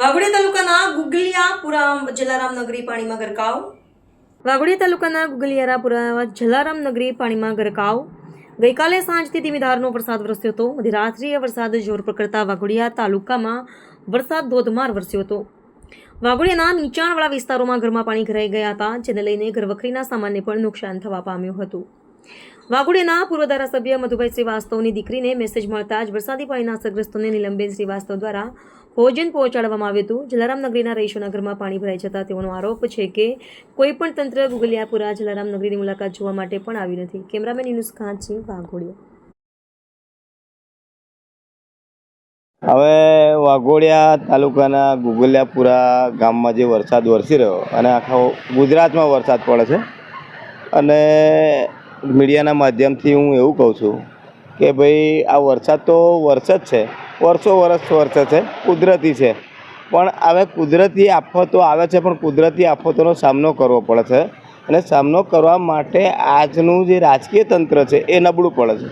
વાઘોડિયા તાલુકાના ગુગલિયાપુરા જલારામ નગરી પાણીમાં ગરકાવ. વાઘોડિયા તાલુકાના ગુગલિયારાપુરા જલારામ નગરી પાણીમાં ગરકાવ. ગઈકાલે સાંજથી ધીમી ધારનો વરસાદ વરસ્યો હતો. મધ્યરાત્રિએ વરસાદ જોર પકડતા વાઘોડિયા તાલુકામાં વરસાદ ધોધમાર વરસ્યો હતો. વાઘોડિયાના નીચાણવાળા વિસ્તારોમાં ઘરમાં પાણી ભરાઈ ગયા હતા, જેને લઈને ઘરવખરીના સામાનને પણ નુકસાન થવા પામ્યું હતું. વાઘોડિયાના પૂર્વ ધારાસભ્ય મધુભાઈ શ્રીવાસ્તવની દીકરીને મેસેજ મળતા જ વરસાદી પાણીના અસરગ્રસ્તોને નીલમબેન શ્રીવાસ્તવ દ્વારા ભોજન પહોંચાડવામાં આવ્યું હતું. જલારામ નગરીના રહીશોના ઘરમાં પાણી ભરાઈ જતા તેઓનો આરોપ છે કે કોઈ પણ તંત્ર ગુગલિયાપુરા જલારામનગરીની મુલાકાત જોવા માટે પણ આવ્યું નથી. કેમેરામેન ખાન વાઘોડિયા. હવે વાઘોડિયા તાલુકાના ગુગલિયાપુરા ગામમાં જે વરસાદ વરસી રહ્યો અને આખા ગુજરાતમાં વરસાદ પડે છે અને મીડિયાના માધ્યમથી હું એવું કહું છું કે ભાઈ, આ વરસાદ તો વર્ષ જ છે, વર્ષો વર્ષ વરસે છે, કુદરતી છે. પણ હવે કુદરતી આફતો આવે છે, પણ કુદરતી આફતોનો સામનો કરવો પડે છે. અને સામનો કરવા માટે આજનું જે રાજકીય તંત્ર છે, એ નબળું પડે છે.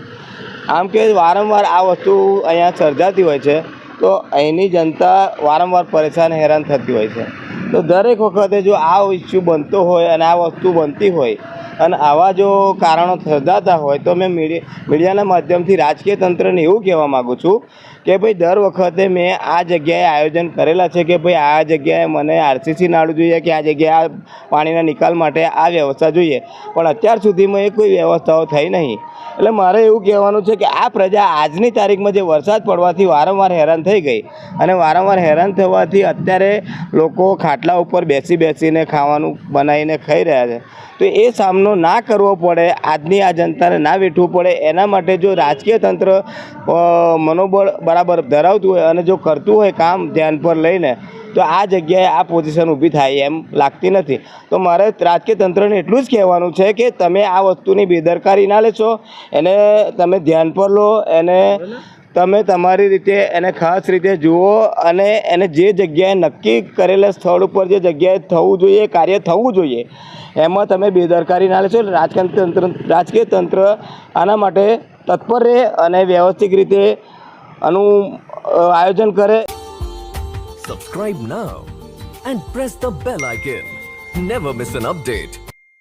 આમ કે વારંવાર આ વસ્તુ અહીંયા સર્જાતી હોય છે, તો અહીંની જનતા વારંવાર પરેશાન, હેરાન થતી હોય છે. તો દરેક વખતે જો આ ઇસ્યુ બનતો હોય અને આ વસ્તુ બનતી હોય અને આવા જો કારણો સર્જાતા હોય તો મેં મીડિયા, મીડિયાના માધ્યમથી રાજકીય તંત્રને એવું કહેવા માગું છું કે ભાઈ દર વખતે મેં આ જગ્યાએ આયોજન કરેલા છે કે ભાઈ આ જગ્યાએ મને આરસીસી નાળું જોઈએ કે આ જગ્યાએ પાણીના નિકાલ માટે આ વ્યવસ્થા જોઈએ. પણ અત્યાર સુધીમાં એ કોઈ વ્યવસ્થાઓ થઈ નહીં. એટલે મારે એવું કહેવાનું છે કે આ પ્રજા આજની તારીખમાં જે વરસાદ પડવાથી વારંવાર હેરાન થઈ ગઈ. અને વારંવાર હેરાન થવાથી અત્યારે લોકો ખાટલા ઉપર બેસી બેસીને ખાવાનું બનાવીને ખાઈ રહ્યા છે. તો એ સામનો ના કરવો પડે, આજની આ જનતાને ના વેઠવું પડે, એના માટે જો રાજકીય તંત્ર મનોબળ બરાબર ધરાવતું હોય અને જો કરતું હોય કામ ધ્યાન પર લઈને, તો આ જગ્યાએ આ પોઝિશન ઊભી થાય એમ લાગતી નથી. તો મારે રાજકીય તંત્રને એટલું જ કહેવાનું છે કે તમે આ વસ્તુની બેદરકારી ના લેશો, એને તમે ધ્યાન પર લો, એને તમે તમારી રીતે એને ખાસ રીતે જુઓ અને એને જે જગ્યાએ નક્કી કરેલા સ્થળ ઉપર જે જગ્યાએ થવું જોઈએ, કાર્ય થવું જોઈએ, એમાં તમે બેદરકારી ના લેશો. રાજકીય તંત્ર રાજકીય તંત્ર આના માટે તત્પર રહે અને વ્યવસ્થિત રીતે આનું આયોજન કરે. Subscribe now and press the bell icon never miss an update.